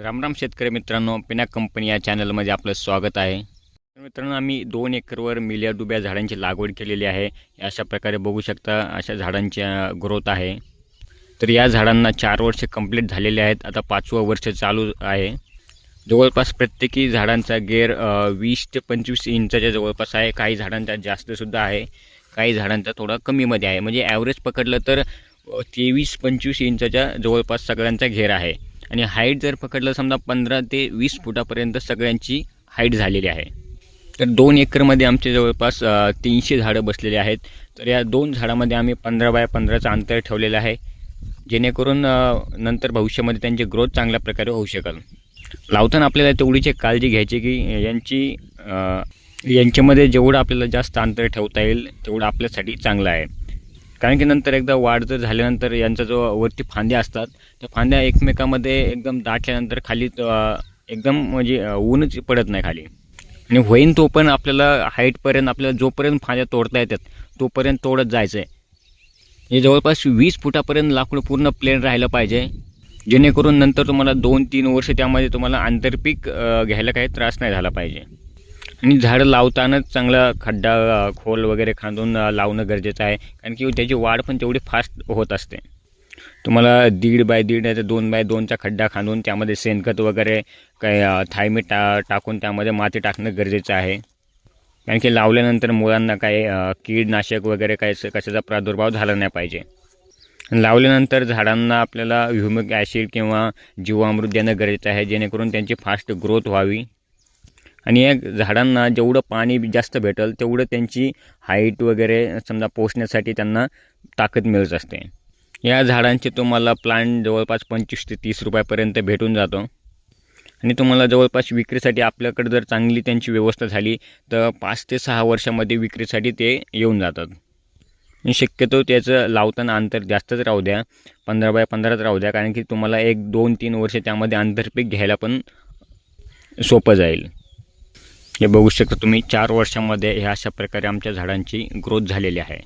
रामराम शेतकरी मित्रांनो पिना कंपनी या चॅनलमध्ये आपलं स्वागत आहे. तर मित्रांनो आम्ही दोन एकरवर मिलिया डुब्या झाडांची लागवड केलेली आहे. अशा प्रकारे बघू शकता अशा झाडांची ग्रोथ आहे. तर या झाडांना चार वर्ष कंप्लीट झालेले आहेत. आता पाचवं वर्ष चालू आहे. जवळपास प्रत्येकी झाडांचा गेअर वीस ते पंचवीस इंचाच्या जवळपास आहे. काही झाडांचा जास्तसुद्धा आहे. काही झाडांचा थोडा कमीमध्ये आहे. म्हणजे ॲव्हरेज पकडलं तर तेवीस पंचवीस इंचाच्या जवळपास सगळ्यांचा घेर आहे. आणि हाईट जर पकडलं समजा पंधरा ते वीस फुटापर्यंत सगळ्यांची हाईट झालेली आहे. तर दोन एकरमध्ये आमचे जवळपास तीनशे झाडं बसलेले आहेत. तर या दोन झाडामध्ये आम्ही पंधरा बाय पंधराचं अंतर ठेवलेलं आहे. जेणेकरून नंतर भविष्यामध्ये त्यांची ग्रोथ चांगल्या प्रकारे होऊ शकेल. लावताना आपल्याला तेवढीची काळजी घ्यायची की यांची यांच्यामध्ये जेवढं आपल्याला जास्त अंतर ठेवता येईल तेवढं आपल्यासाठी चांगलं आहे. कारण की नंतर एकदा वाढ जर झाल्यानंतर यांचा जो वरती फांद्या असतात त्या फांद्या एकमेकामध्ये एकदम दाटल्यानंतर खाली एकदम म्हणजे ऊनच पडत नाही खाली. आणि होईन तो पण आपल्याला हाईटपर्यंत आपल्याला जोपर्यंत फांद्या तोडता येतात तोपर्यंत तोडत जायचं आहे हे जवळपास वीस फुटापर्यंत लाकूड पूर्ण प्लेन राहिलं पाहिजे. जेणेकरून नंतर तुम्हाला दोन तीन वर्ष त्यामध्ये तुम्हाला आंतरपीक घ्यायला काही त्रास नाही झाला पाहिजे. आणि झाडं लावतानाच चांगला खड्डा खोल वगैरे खांदून लावणं गरजेचं आहे. कारण की त्याची वाढ पण तेवढी फास्ट होत असते. तुम्हाला दीड बाय दीड नाही तर दोन बाय दोनचा खड्डा खांदून त्यामध्ये शेणखत वगैरे काय थायमी टा टाकून त्यामध्ये माती टाकणं गरजेचं आहे. कारण की लावल्यानंतर मुलांना काही कीडनाशक वगैरे काय स- कशाचा प्रादुर्भाव झाला नाही पाहिजे. लावल्यानंतर झाडांना आपल्याला ह्युमिक ॲसिड किंवा जीवामृत देणं गरजेचं आहे जेणेकरून त्यांची फास्ट ग्रोथ व्हावी. आणि या झाडांना जेवढं पाणी जास्त भेटेल तेवढं त्यांची हाईट वगैरे समजा पोचण्यासाठी त्यांना ताकद मिळत असते. या झाडांचे तुम्हाला प्लांट जवळपास पंचवीस ते तीस रुपयापर्यंत भेटून जातो. आणि तुम्हाला जवळपास विक्रीसाठी आपल्याकडे जर चांगली त्यांची व्यवस्था झाली तर पाच ते सहा वर्षामध्ये विक्रीसाठी ते येऊन जातात. आणि शक्यतो त्याचं लावताना अंतर जास्तच राहू द्या पंधरा बाय पंधराच राहू द्या कारण की तुम्हाला एक दोन तीन वर्ष त्यामध्ये आंतरपीक घ्यायला पण सोपं जाईल. हे बघू शकता तुम्ही चार वर्षामध्ये ह्या अशा प्रकारे आमच्या झाडांची ग्रोथ झालेली आहे.